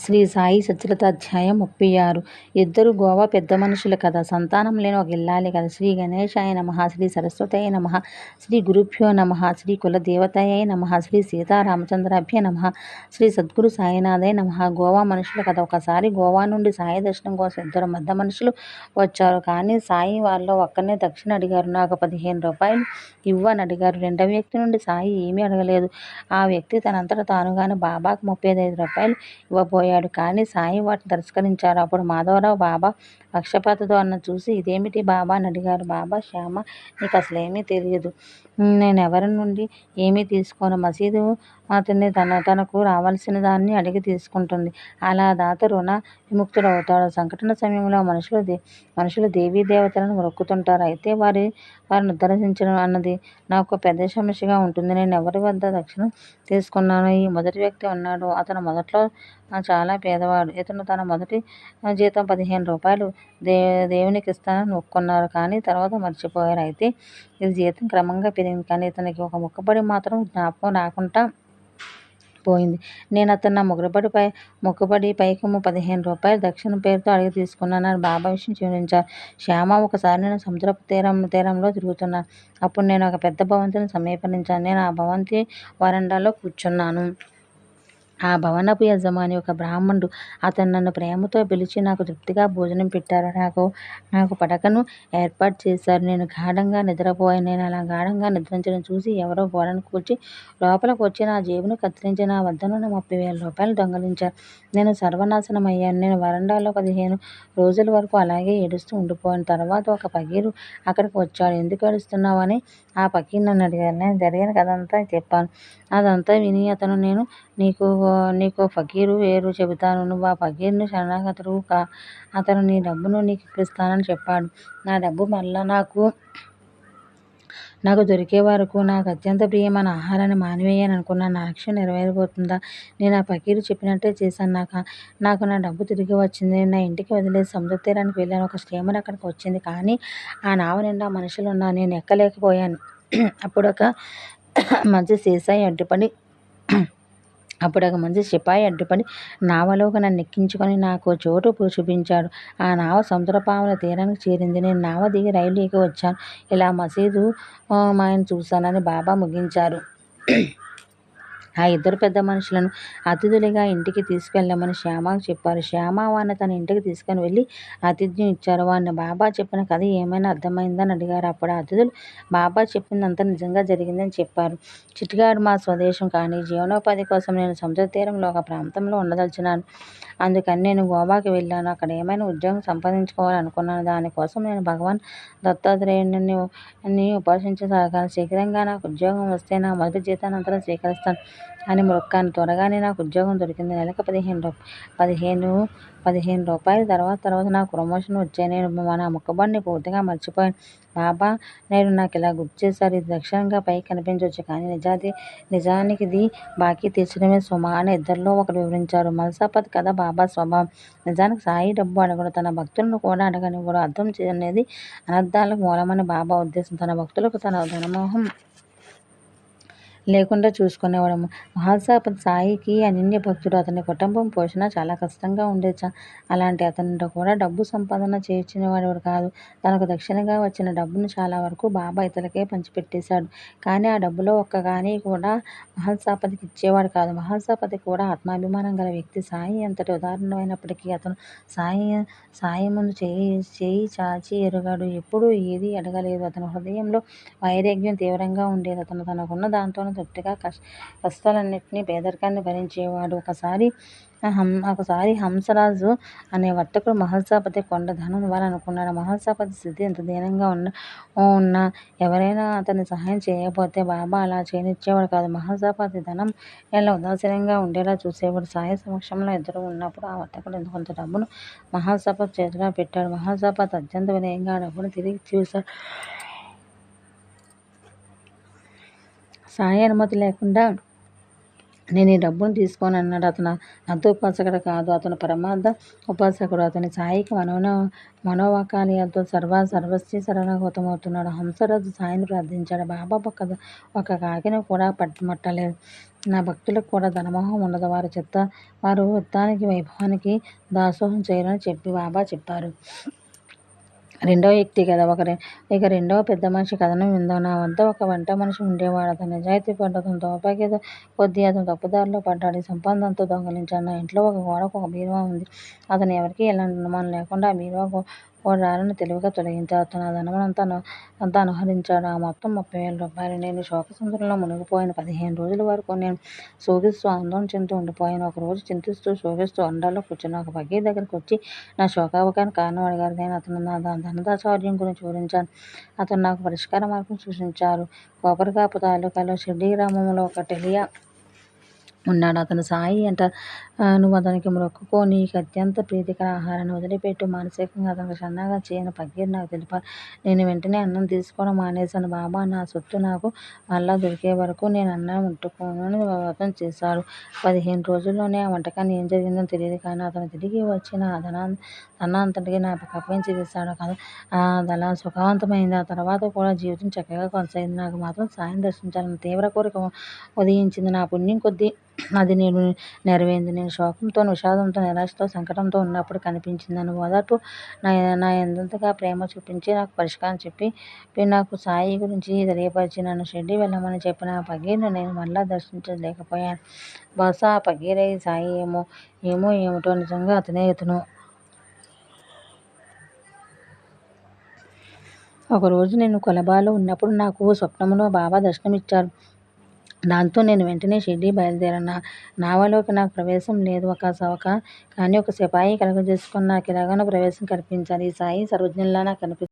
శ్రీ సాయి సచరిత అధ్యాయం ముప్పై ఆరు. ఇద్దరు గోవా పెద్ద మనుషులు కదా. సంతానం లేని ఒక ఇల్లాలి కదా. శ్రీ గణేశాయ నమ శ్రీ సరస్వతయ నమ శ్రీ గురుభ్యో నమ శ్రీ కులదేవతయ నమ శ్రీ సీతారామచంద్రాభ్య నమ శ్రీ సద్గురు సాయినాథయ నమ. గోవా మనుషులు కథ ఒకసారి గోవా నుండి సాయి దర్శనం కోసం ఇద్దరు మధ్య మనుషులు వచ్చారు. కానీ సాయి వాళ్ళు ఒక్కనే దక్షిణ అడిగారు. నాకు పదిహేను రూపాయలు ఇవ్వని అడిగారు. రెండవ వ్యక్తి నుండి సాయి ఏమీ అడగలేదు. ఆ వ్యక్తి తనంతట తానుగానే బాబాకు ముప్పై ఐదు రూపాయలు ఇవ్వబోయాడు కానీ సాయి వాటిని తిరస్కరించారు. అప్పుడు మాధవరావు బాబా పక్షపాత అన్న చూసి ఇదేమిటి బాబా? అని అడిగారు. బాబా శ్యామ నీకు అసలేమీ తెలియదు. నేను ఎవరి నుండి ఏమీ తీసుకోను. మసీదు అతన్ని తన తనకు రావాల్సిన దాన్ని అడిగి తీసుకుంటుంది. అలా దాత రుణ విముక్తుడవుతాడు. సంఘటన సమయంలో మనుషులు దే మనుషులు దేవీ దేవతలను మొక్కుతుంటారు. అయితే వారి వారిని ఉద్ధరించడం అన్నది నాకు పెద్ద సమస్యగా ఉంటుంది. నేను ఎవరి వద్ద దక్షిణ తీసుకున్నాను. ఈ మొదటి వ్యక్తి ఉన్నాడు. అతను మొదట్లో చాలా పేదవాడు. ఇతను తన మొదటి జీతం పదిహేను రూపాయలు దే దేవునికి ఇస్తానని ఒప్పుకున్నారు కానీ తర్వాత మర్చిపోయారు. అయితే ఇది జీతం క్రమంగా పెరిగింది. కానీ ఇతనికి ఒక ముక్కబడి మాత్రం జ్ఞాపకం రాకుండా పోయింది. నేను అతను నా మొక్కుబడి పై మొక్కుబడి పైకము పదిహేను రూపాయలు దక్షిణ పేరుతో అడిగి తీసుకున్నానని బాబా విషయం వివరించారు. శ్యామ ఒకసారి నేను సముద్రపు తీరం తీరంలో తిరుగుతున్నాను. అప్పుడు నేను ఒక పెద్ద భవంతిని సమీపించాను నేను ఆ భవంతి వరండాలో కూర్చున్నాను. ఆ భవనపు యజమాని ఒక బ్రాహ్మణుడు. అతను నన్ను ప్రేమతో పిలిచి నాకు తృప్తిగా భోజనం పెట్టారు. నాకు నాకు పడకను ఏర్పాటు చేశారు. నేను గాఢంగా నిద్రపోయాను. నేను అలా గాఢంగా నిద్రించడం చూసి ఎవరో గోడను కూర్చి లోపలికి వచ్చి నా జేబును కత్తిరించి నా వద్దనున్న ముప్పై వేల రూపాయలు దొంగలించారు. నేను సర్వనాశనం అయ్యాను నేను వరండాలో పదిహేను రోజుల వరకు అలాగే ఏడుస్తూ ఉండిపోయాను. తర్వాత ఒక పగీరు అక్కడికి వచ్చాడు. ఎందుకు ఏడుస్తున్నావు? అని ఆ పకీర్ నన్ను అడిగారు. నేను జరిగిన కథ అంతా చెప్పాను. అదంతా విని అతను నేను నీకు నీకు ఫకీరు వేరు చెబుతాను. నువ్వు ఆ ఫకీర్ని శరణాగతుడు కా అతను నీ డబ్బును నీకు ఇప్పిస్తానని చెప్పాడు. నా డబ్బు మళ్ళా నాకు నాకు దొరికే వరకు నాకు అత్యంత ప్రియమైన ఆహారాన్ని మానివేయని అనుకున్నాను. నా లక్ష్యం నెరవేరిపోతుందా నేను ఆ ఫకీరు చెప్పినట్టే చేశాను. నాకు నాకు నా డబ్బు తిరిగి వచ్చింది. నా ఇంటికి వదిలేసి సముద్రతీరానికి వెళ్ళాను. ఒక స్టీమర్ అక్కడికి వచ్చింది. కానీ ఆ నావ నిండా మనుషులు ఉన్నా నేను ఎక్కలేకపోయాను. అప్పుడు ఒక మంచి సీసాయి అడ్డుపడి అప్పుడు ఒక మంచి సిపాయి అడ్డుపడి నావలోకి నన్ను ఎక్కించుకొని నాకు చోటు చూపించాడు. ఆ నావ సముద్రపాముల తీరానికి చేరింది. నేను నావ దిగి రైలు ఎక్కి వచ్చాను. ఇలా మసీదు మాయను చూశానని బాబా ముగించారు. ఆ ఇద్దరు పెద్ద మనుషులను అతిథులుగా ఇంటికి తీసుకెళ్ళమని శ్యామకు చెప్పారు. శ్యామ వారిని తన ఇంటికి తీసుకొని వెళ్ళి ఆతిథ్యం ఇచ్చారు. వారిని బాబా చెప్పిన కథ ఏమైనా అర్థమైందని అడిగారు. అప్పుడు అతిథులు బాబా చెప్పిందంతా నిజంగా జరిగిందని చెప్పారు. చిట్టిగాడు మా స్వదేశం కానీ జీవనోపాధి కోసం నేను సముద్ర తీరంలో ఒక ప్రాంతంలో ఉండదలిచినాను. అందుకని నేను గోవాకి వెళ్ళాను. అక్కడ ఏమైనా ఉద్యోగం సంపాదించుకోవాలనుకున్నాను. దానికోసం నేను భగవాన్ దత్తాత్రేయుని ఉపాసించసాగాను. శీఘ్రంగా నాకు ఉద్యోగం వస్తే నా మొదటి జీతానంతరం స్వీకరిస్తాను. అని మొక్కాను త్వరగానే నాకు ఉద్యోగం దొరికింది. నెలకు పదిహేను రూప పదిహేను పదిహేను రూపాయల. తర్వాత తర్వాత నాకు ప్రమోషన్ వచ్చాయి. నేను మన మొక్కబడిని పూర్తిగా మర్చిపోయాను. బాబా నేడు నాకు ఇలా గుర్తు చేశారు. ఇది దక్షిణంగా పైకి కనిపించవచ్చు కానీ నిజాది నిజానికి ఇది బాకీ తీర్చడమే సుమ అని ఇద్దరిలో ఒకరు వివరించారు. మల్సాపత్ కథ బాబా స్వభావం. నిజానికి సాయి డబ్బు అడగడు. తన భక్తులను కూడా అడగనివ్వడు. అర్థం చేయనేది అనర్థాలకు మూలమని బాబా ఉద్దేశం. తన భక్తులకు తన ధనమోహం లేకుండా చూసుకునేవాడము. మహాసాపతి సాయికి అనన్య భక్తుడు. అతని కుటుంబం పోషణ చాలా కష్టంగా ఉండేది అలాంటి అతనితో కూడా డబ్బు సంపాదన చేర్చినవాడు కాదు. తనకు దక్షిణగా వచ్చిన డబ్బును చాలా వరకు బాబా ఇతరులకే పంచిపెట్టేశాడు. కానీ ఆ డబ్బులో ఒక్క కానీ కూడా మహల్సాపతికి ఇచ్చేవాడు కాదు. మహల్సాపతి కూడా ఆత్మాభిమానం గల వ్యక్తి. సాయి ఎంతటి ఉదాహరణమైనప్పటికీ అతను సాయి సాయి ముందు చేయి చేయి చాచి ఎరుగాడు. ఎప్పుడూ ఏది అడగలేదు. అతని హృదయంలో వైరాగ్యం తీవ్రంగా ఉండేది. అతను తనకున్న దాంతో తృప్తిగా కష్ట కష్టాలన్నింటినీ పేదరికాన్ని భరించేవాడు. ఒకసారి హం ఒకసారి హంసరాజు అనే వర్తకుడు మహల్సాపతి కొండ ధనం ఇవ్వాలనుకున్నాడు. మహల్సాపతి స్థితి ఎంత దీనంగా ఉన్న ఉన్న ఎవరైనా అతని సహాయం చేయకపోతే బాబా అలా చేయనిచ్చేవాడు కాదు. మహల్సాపతి ధనం ఎలా ఉదాసీనంగా ఉండేలా చూసేవాడు. సాయి సమక్షంలో ఇద్దరు ఉన్నప్పుడు ఆ వర్తకుడు కొంత డబ్బును మహల్సాపతి చేతిలో పెట్టాడు. మహల్సాపతి అత్యంత వినయంగా డబ్బును తిరిగి చూశాడు. సాయి అనుమతి లేకుండా నేను ఈ డబ్బును తీసుకోను అన్నాడు. అతను అంత ఉపాసకుడు కాదు. అతను పరమార్థ ఉపాసకుడు. అతని సాయికి మనోన మనోవాకాలయాలతో సర్వ సర్వస్వి శరణాగతమవుతున్నాడు. హంసరాజు సాయిని ప్రార్థించాడు. బాబా ఒక ఒక కాకిని కూడా పట్టుమట్టలేదు. నా భక్తులకు కూడా ధనమోహం ఉండదు. వారి చెత్త వారు వృత్తానికి వైభవానికి దాసోహం చేయాలని చెప్పి బాబా చెప్పారు. రెండవ వ్యక్తి కదా ఒక ఇక రెండవ పెద్ద మనిషి కథను విందాం నా వద్ద ఒక వంట మనిషి ఉండేవాడు. అతను నిజాయితీ పడ్డ అతను దౌర్భాగ్య కొద్దీ అతను తప్పుదారిలో పడ్డాడు. సంపాదనతో దొంగలించాడు. నా ఇంట్లో ఒక గోడకు ఒక బీరువా ఉంది. అతను ఎవరికీ ఎలాంటి అనుమానం లేకుండా ఆ బీరువా రాళ్ళను తెలివిగా తొలగించాడు. అతను ఆ ధనమంతా అంతా అనుహరించాడు. ఆ మొత్తం ముప్పై వేల రూపాయలు నేను శోకసముద్రంలో మునిగిపోయిన పదిహేను రోజుల వరకు నేను శోకిస్తూ ఆందోళన చెందుతూ ఉండిపోయాను. ఒకరోజు చింతిస్తూ శోకిస్తూ అండాల్లో కూర్చుని ఒక బగ్గీ దగ్గరికి వచ్చి నా శోకావకానికి కారణం అడిగారు. నేను అతను నా ధనదాచౌర్యం గురించి వివరించాను అతను నాకు పరిష్కార మార్గం సూచించారు. కోపరకాపు తాలూకాలో షిర్డీ గ్రామంలో ఒక టెలియా ఉన్నాడు. అతను సాయి అంట నువ్వు అతనికి మొక్కుకో నీకు అత్యంత ప్రీతికర ఆహారాన్ని వదిలిపెట్టు. మానసికంగా అతనికి సన్నగా చేయని. పగ్గీరు నాకు తెలిపారు నేను వెంటనే అన్నం తీసుకోవడం మానేశాను. బాబా నా సొత్తు నాకు మళ్ళా దొరికే వరకు నేను అన్నం ముట్టుకోనని వ్రతం చేశాడు. పదిహేను రోజుల్లోనే ఆ వంటకాన్ని ఏం జరిగిందో తెలియదు కానీ అతను తిరిగి వచ్చిన ధనా ధనాంతటికి నాకు కప్పించి తీశాడు కదా అలా సుఖవంతమైంది ఆ తర్వాత కూడా జీవితం చక్కగా కొనసాగింది. నాకు మాత్రం సాయం దర్శించాలని తీవ్ర కోరిక ఉదయించింది. నా పుణ్యం కొద్దీ అది నేను నెరవేరింది. నేను శోకంతో విషాదంతో నిరాశతో సంకటంతో ఉన్నప్పుడు కనిపించింది ఓదార్పు నా నా ఎంతగా ప్రేమ చూపించి నాకు పరిష్కారం చెప్పి నాకు సాయి గురించి తెలియపరిచి నన్ను షెడ్డి వెళ్ళమని చెప్పిన ఆ పగీర్ను నేను మళ్ళా దర్శించలేకపోయాను. బహుశా ఆ పగీరే సాయి ఏమో ఏమో ఏమిటో నిజంగా అతనే ఇతను. ఒకరోజు నేను కొలబాలో ఉన్నప్పుడు నాకు స్వప్నంలో బాబా దర్శనమిచ్చారు. దాంతో నేను వెంటనే షిర్డీ బయలుదేరాను? నావలోకి నాకు ప్రవేశం లేదు ఒక సవక. కానీ ఒక సిపాయి కలుగజేసుకుని నాకు ఇలాగనో ప్రవేశం కల్పించారు. ఈ సాయి సర్వజ్ఞుల్లా నాకు కనిపి